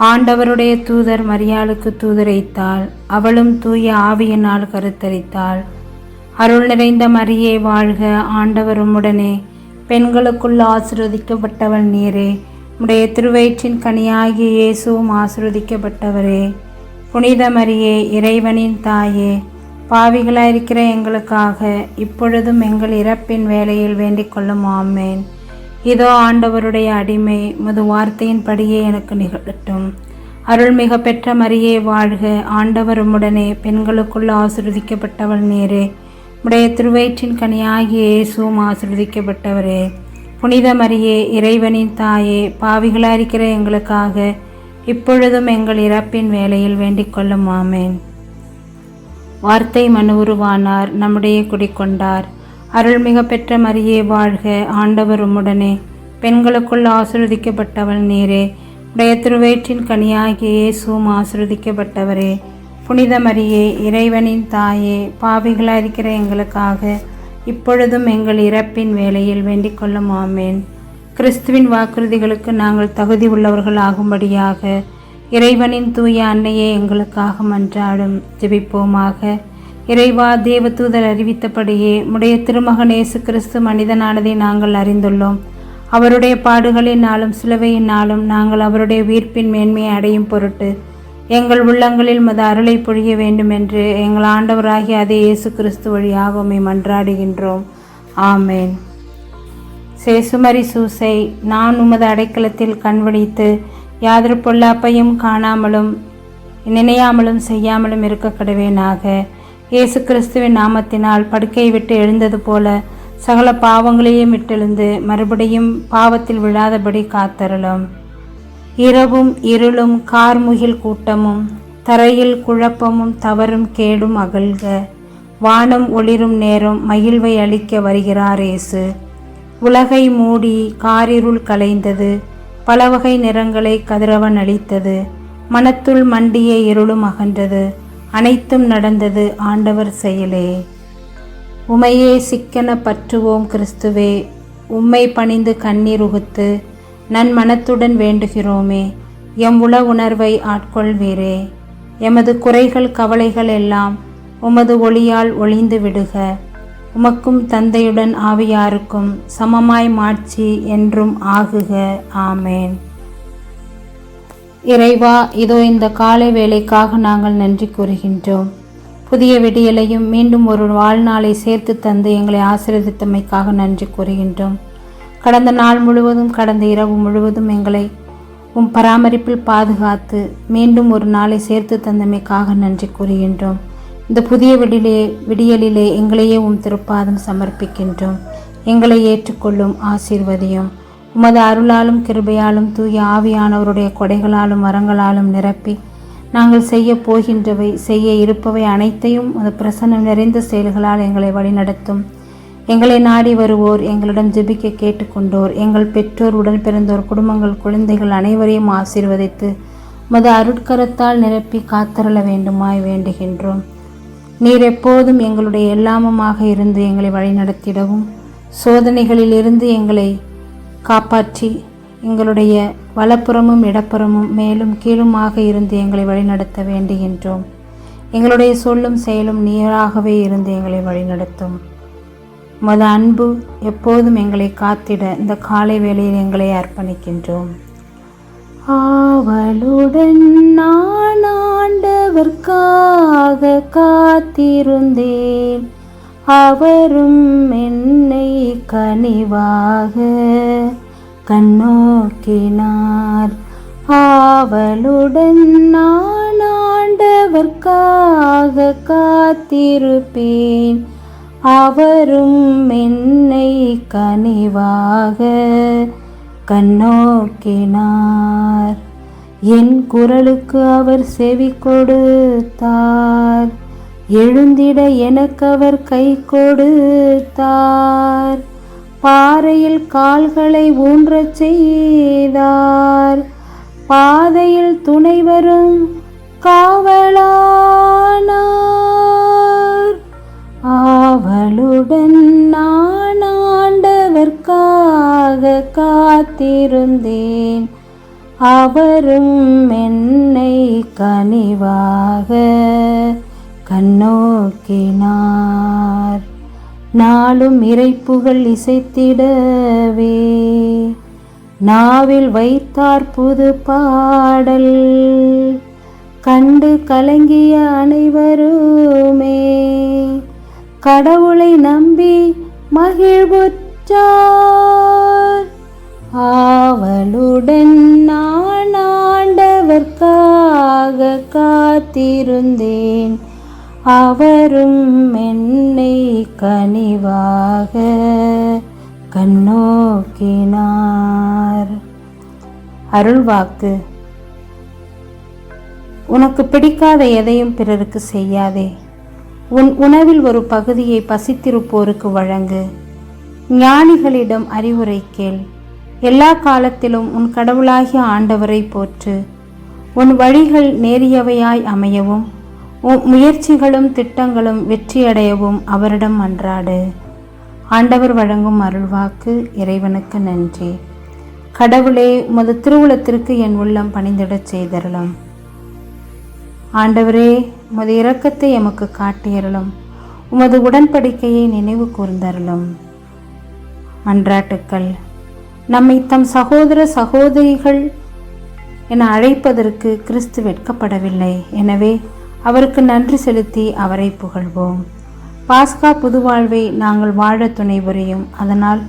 ஆண்டவருடைய தூதர் மரியாளுக்கு தூதரைத்தாள். அவளும் தூய ஆவியினால் கருத்தரித்தாள். அருள் நிறைந்த மரியே வாழ்க ஆண்டவர் உம்முடனே பெண்களுக்குள் ஆசிர்வதிக்கப்பட்டவள் நீரே. உடைய திருவயிற்றின் கனியாகிய இயேசுவும் ஆசிர்வதிக்கப்பட்டவரே. புனித மரியே இறைவனின் தாயே. பாவிகளாயிருக்கிற எங்களுக்காக இப்பொழுதும் எங்கள் இறப்பின் வேலையில் வேண்டிக் கொள்ளும் ஆமேன். இதோ ஆண்டவருடைய அடிமை மது வார்த்தையின்படியே எனக்கு நிகழட்டும். அருள்மிக பெற்ற மரியே வாழ்க. ஆண்டவர் உம்முடனே பெண்களுக்குள் ஆசிர்வதிக்கப்பட்டவள் நேரே. உடைய திருவயிற்றின் கனியாகிய இயேசுவும் ஆசிர்வதிக்கப்பட்டவரே. புனித மரியே இறைவனின் தாயே பாவிகளாயிருக்கிற எங்களுக்காக இப்பொழுதும் எங்கள் இறப்பின் வேலையில் வேண்டிக் கொள்ளும். ஆமேன். வார்த்தை மனு உருவானார் நம்முடைய குடிக்கொண்டார். அருள்மிக பெற்ற மரியே வாழ்க ஆண்டவர் உம்முடனே. பெண்களுக்குள் ஆசிர்வதிக்கப்பட்டவள் நீரே. உடைய திருவயிற்றின் கனியாகிய இயேசுவும் ஆசிர்வதிக்கப்பட்டவரே. புனித மரியே இறைவனின் தாயே பாவிகளாயிருக்கிற எங்களுக்காக இப்பொழுதும் எங்கள் இறப்பின் வேலையில் வேண்டிக் கொள்ளும் ஆமேன். கிறிஸ்துவின் வாக்குறுதிகளுக்கு நாங்கள் தகுதி உள்ளவர்கள் ஆகும்படியாக இறைவனின் தூய அன்னையே எங்களுக்காக மன்றாடும் ஜெபிப்போமாக. இறைவா தேவதூதர் அறிவித்தபடியே உடைய திருமகன் இயேசு கிறிஸ்து மனிதனானதை நாங்கள் அறிந்துள்ளோம். அவருடைய பாடுகளினாலும் சிலுவையினாலும் நாங்கள் அவருடைய உயிர்ப்பின் மேன்மையை அடையும் பொருட்டு எங்கள் உள்ளங்களில் மது அருளை பொழிய வேண்டும் என்று எங்கள் ஆண்டவராகிய அதே இயேசு கிறிஸ்து வழியாக உண்மை மன்றாடுகின்றோம். ஆமேன். சேசுமரி சூசை நான் உமது அடைக்கலத்தில் கண்வழித்து யாதொரு பொல்லாப்பையும் காணாமலும் நினையாமலும் செய்யாமலும் இருக்க கடவேனாக இயேசு கிறிஸ்துவின் நாமத்தினால் படுக்கையை விட்டு எழுந்தது போல சகல பாவங்களையும் விட்டெழுந்து மறுபடியும் பாவத்தில் விழாதபடி காத்தருளும். இரவும் இருளும் கார்முகில் கூட்டமும் தரையில் குழப்பமும் தவறும் கேடும் அகல்க. வானம் ஒளிரும் நேரம் மகிழ்வை அளிக்க வருகிறார் இயேசு. உலகை மூடி காரிருள் கலைந்தது பலவகை நிறங்களை கதிரவன் அளித்தது மனத்துள் மண்டிய இருளும் அகன்றது. அனைத்தும் நடந்தது ஆண்டவர் செயலே. உமையே சிக்கன பற்றுவோம் கிறிஸ்துவே. உம்மை பணிந்து கண்ணீர் உகுத்து நன் மனத்துடன் வேண்டுகிறோமே. எம் உள உணர்வை ஆட்கொள்வீரே. எமது குறைகள் கவலைகள் எல்லாம் உமது ஒளியால் ஒளிந்து விடுக. உமக்கும் தந்தையுடன் ஆவியாருக்கும் சமமாய் மாட்சி என்றும் ஆகுக. ஆமேன். இறைவா இதோ இந்த காலை வேலைக்காக நாங்கள் நன்றி கூறுகின்றோம். புதிய விடியலையும் மீண்டும் ஒரு வாழ்நாளை சேர்த்து தந்து எங்களை ஆசீர்வதித்தமைக்காக நன்றி கூறுகின்றோம். கடந்த நாள் முழுவதும் கடந்த இரவு முழுவதும் எங்களை உம் பராமரிப்பில் பாதுகாத்து மீண்டும் ஒரு நாளை சேர்த்து தந்தமைக்காக நன்றி கூறுகின்றோம். இந்த புதிய விடிலே விடியலிலே எங்களையே உம் திருப்பாதம் சமர்ப்பிக்கின்றோம். எங்களை ஏற்றுக்கொள்ளும் ஆசீர்வதியும். உமது அருளாலும் கிருபையாலும் தூய ஆவியானவருடைய கொடைகளாலும் மரங்களாலும் நிரப்பி நாங்கள் செய்ய போகின்றவை செய்ய இருப்பவை அனைத்தையும் அது பிரசன்னம் நிறைந்த செயல்களால் எங்களை வழிநடத்தும். எங்களை நாடி வருவோர் எங்களிடம் ஜெபிக்க கேட்டுக்கொண்டோர் எங்கள் பெற்றோர் உடன் பிறந்தோர் குடும்பங்கள் குழந்தைகள் அனைவரையும் ஆசீர்வதித்து மது அருட்கரத்தால் நிரப்பி காத்தருள வேண்டுமாய் வேண்டுகின்றோம். நீர் எப்போதும் எங்களுடைய எல்லாமமாக இருந்து எங்களை வழிநடத்திடவும் சோதனைகளிலிருந்து எங்களை காப்பாற்றி எங்களுடைய வலப்புறமும் இடப்புறமும் மேலும் கீழுமாக இருந்து எங்களை வழிநடத்த வேண்டுகின்றோம். எங்களுடைய சொல்லும் செயலும் நீராகவே இருந்து எங்களை வழிநடத்தும். மத அன்பு எப்போதும் எங்களை காத்திட இந்த காலை வேளையில் எங்களை அர்ப்பணிக்கின்றோம். ஆவலுடன் நான் ஆண்டவர்க்காக காத்திருந்தேன். அவரும் என்னை கனிவாக கண்ணோக்கினார். ஆவலுடன் நான் ஆண்டவர்க்காக காத்திருப்பேன். அவரும் என்னை கனிவாக கண்ணோக்கினார். என் குரலுக்கு அவர் செவி கொடுத்தார். எழுந்திட எனக்கு அவர் கை கொடுத்தார். பாறையில் கால்களை ஊன்றச் செய்தார். பாதையில் துணை வரும் காவலானார். ஆவலுடன் நான் ஆண்டவர்க்காக காத்திருந்தேன். அவரும் என்னை கனிவாக கண்ணோக்கினார். நாளும் இறைப்புகள் இசைத்திடவே. நாவில் வைத்தார் புது பாடல். கண்டு கலங்கிய அனைவருமே. கடவுளை நம்பி மகிழ்வுற்றார். ஆவலுடன் நான் ஆண்டவர்க்காக காத்திருந்தேன். அவரும் என்னை கனிவாக கண்ணோக்கினார். அருள்வாக்கு உனக்கு பிடிக்காத எதையும் பிறருக்கு செய்யாதே. உன் உணவில் ஒரு பகுதியை பசித்திருப்போருக்கு வழங்கு. ஞானிகளிடம் அறிவுரை கேள். எல்லா காலத்திலும் உன் கடவுளாகிய ஆண்டவரை போற்று. உன் வழிகள் நேரியவையாய் அமையவும். முயற்சிகளும் திட்டங்களும் வெற்றியடையவும் அவரிடம் அன்றாடு. ஆண்டவர் வழங்கும் அருள்வாக்கு இறைவனுக்கு நன்றி. கடவுளே உமது திருவுளத்திற்கு என் உள்ளம் பணிந்திடச் செய்தருளும். ஆண்டவரே உமது இரக்கத்தை எமக்கு காட்டியருளும். உமது உடன்படிக்கையை நினைவு கூர்ந்தருளும். மன்றாட்டுக்கள் நம்மை தம் சகோதர சகோதரிகள் என அழைப்பதற்கு கிறிஸ்து வெட்கப்படவில்லை. எனவே அவருக்கு நன்றி செலுத்தி அவரை புகழ்வோம். பாஸ்கா புதுவாழ்வை நாங்கள் வாழ துணை புரியும் அதனால்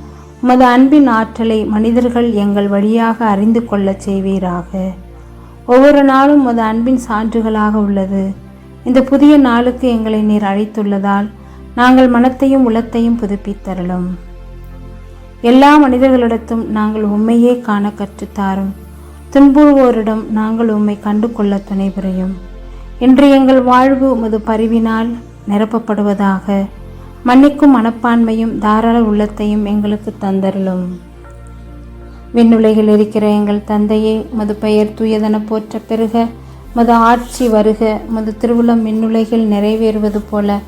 உமது அன்பின் ஆற்றலை மனிதர்கள் எங்கள் வழியாக அறிந்து கொள்ளச் செய்வீராக. ஒவ்வொரு நாளும் உமது அன்பின் சான்றுகளாக உள்ளது. இந்த புதிய நாளுக்கு எங்களை நீர் அழைத்துள்ளதால் நாங்கள் மனத்தையும் உளத்தையும் புதுப்பித்தரலும் எல்லா மனிதர்களிடத்தும் நாங்கள் உண்மையே காண கற்றுத்தாரும். துன்புறுவோரிடம் நாங்கள் உம்மை கண்டு கொள்ள துணை புரியும் இன்று எங்கள் வாழ்வு உமது பரிவினால் நிரப்பப்படுவதாக. மன்னிக்கும் மனப்பான்மையும் தாராள உள்ளத்தையும் எங்களுக்கு தந்தருளும். விண்ணுலகில் இருக்கிற எங்கள் தந்தையே மது பெயர் தூயதன போற்ற பெருக. மது ஆட்சி வருக. மது திருவுளம் விண்ணுலகில் நிறைவேறுவது போல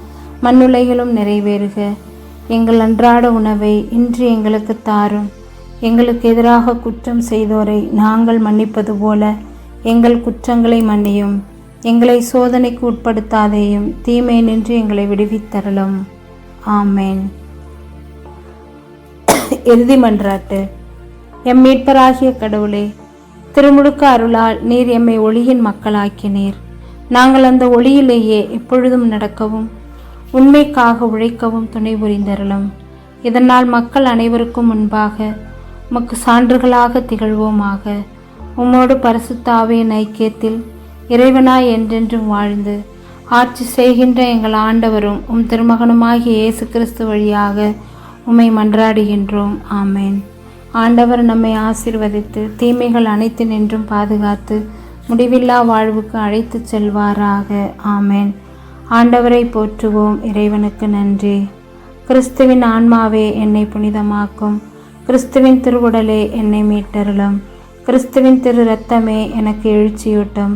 மண்ணுலகிலும் நிறைவேறுக. எங்கள் அன்றாட உணவை இன்று எங்களுக்கு தாரும். எங்களுக்கு எதிராக குற்றம் செய்தோரை நாங்கள் மன்னிப்பது போல எங்கள் குற்றங்களை மன்னியும். எங்களை சோதனைக்கு உட்படுத்தாதேயும் தீமை நின்று எங்களை விடுவித்தரலும் ஆமேன். இறுதி மன்றாட்டு. எம் மீட்பராகிய கடவுளே திருமுழுக்க அருளால் நீர் எம்மை ஒளியின் மக்களாக்கினீர். நாங்கள் அந்த ஒளியிலேயே எப்பொழுதும் நடக்கவும் உண்மைக்காக உழைக்கவும் துணை புரிந்தருளும். இதனால் மக்கள் அனைவருக்கும் முன்பாக உமக்கு சான்றுகளாக திகழ்வோமாக. உம்மோடு பரிசுத்தாவின் ஐக்கியத்தில் இறைவனாய் என்றென்றும் வாழ்ந்து ஆட்சி செய்கின்ற எங்கள் ஆண்டவரும் உம் திருமகனுமாகிய இயேசு கிறிஸ்து வழியாக உம்மை மன்றாடுகின்றோம். ஆமேன். ஆண்டவர் நம்மை ஆசிர்வதித்து தீமைகள் அனைத்து நின்றும் பாதுகாத்து முடிவில்லா வாழ்வுக்கு அழைத்துச் செல்வாராக. ஆமேன். ஆண்டவரை போற்றுவோம். இறைவனுக்கு நன்றி. கிறிஸ்துவின் ஆன்மாவே என்னை புனிதமாக்கும். கிறிஸ்துவின் திருவுடலே என்னை மீட்டருளும். கிறிஸ்துவின் திரு ரத்தமே எனக்கு எழுச்சியூட்டும்.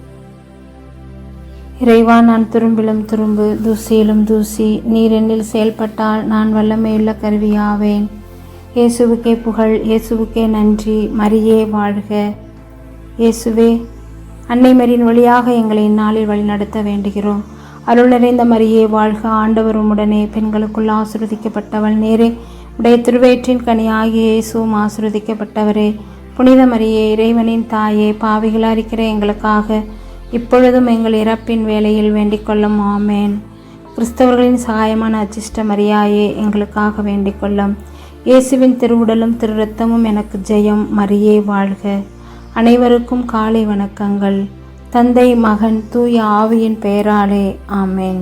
இறைவா நான் துரும்பிலும் துரும்பு தூசியிலும் தூசி நீர் என்னில் செயல்பட்டால் நான் வல்லமையுள்ள கருவியாவேன். இயேசுவுக்கே புகழ் இயேசுவுக்கே நன்றி மரியே வாழ்க. இயேசுவே அன்னை மரியின் வழியாக எங்களை இந்நாளில் வழிநடத்த வேண்டுகிறோம். அருள் நிறைந்த மரியே வாழ்க. ஆண்டவர் உடனே பெண்களுக்குள் ஆசிர்வதிக்கப்பட்டவள் நேரே. உடைய திருவேற்றின் கனியாகிய இயேசுவும் ஆசிர்வதிக்கப்பட்டவரே. புனித மரியே இறைவனின் தாயே பாவிகளாக இருக்கிற எங்களுக்காக இப்பொழுதும் எங்கள் இறப்பின் வேலையில் வேண்டிக் கொள்ளும் ஆமேன். கிறிஸ்தவர்களின் சகாயமான அச்சிஷ்ட மரியாயே எங்களுக்காக வேண்டிக் கொள்ளும். இயேசுவின் திருவுடலும் திரு ரத்தமும் எனக்கு ஜெயம் மரியே வாழ்க. அனைவருக்கும் காலை வணக்கங்கள். தந்தை மகன் தூய ஆவியின் பெயராலே ஆமேன்.